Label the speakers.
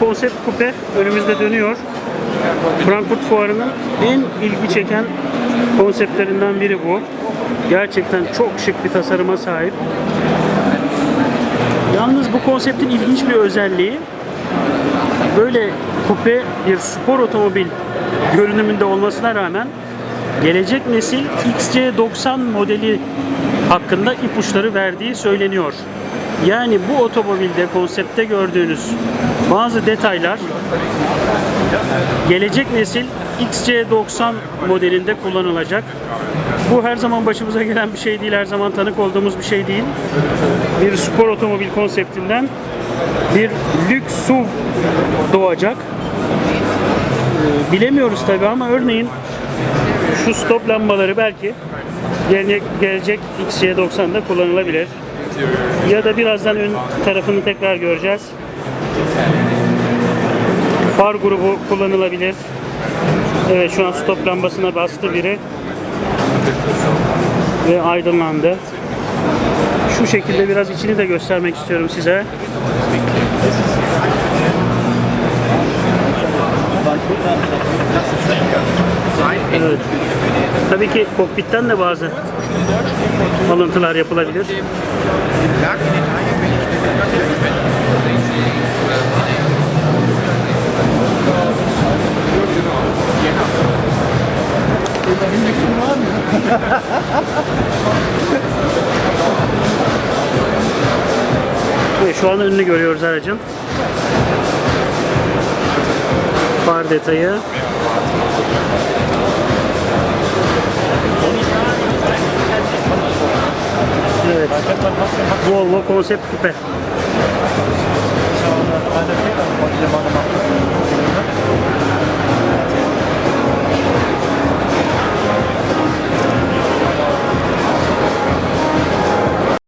Speaker 1: konsept kupe önümüzde dönüyor. Frankfurt Fuarı'nın en ilgi çeken konseptlerinden biri bu. Gerçekten çok şık bir tasarıma sahip. Yalnız bu konseptin ilginç bir özelliği böyle kupe bir spor otomobil görünümünde olmasına rağmen gelecek nesil XC90 modeli hakkında ipuçları verdiği söyleniyor. Yani bu otomobilde konsepte gördüğünüz bazı detaylar gelecek nesil XC90 modelinde kullanılacak. Bu her zaman başımıza gelen bir şey değil, her zaman tanık olduğumuz bir şey değil. Bir spor otomobil konseptinden bir lüks SUV doğacak. Bilemiyoruz tabi ama örneğin şu stop lambaları belki gelecek XC90'da kullanılabilir. Ya da birazdan ön tarafını tekrar göreceğiz. Far grubu kullanılabilir. Evet şu an stop lambasına bastı biri. Ve aydınlandı. Şu şekilde biraz içini de göstermek istiyorum size. Evet. Tabii ki kokpitten de bazı alıntılar yapılabilir. Şu an önünü görüyoruz aracın. Far detayı. Evet. Volvo konsept kupe.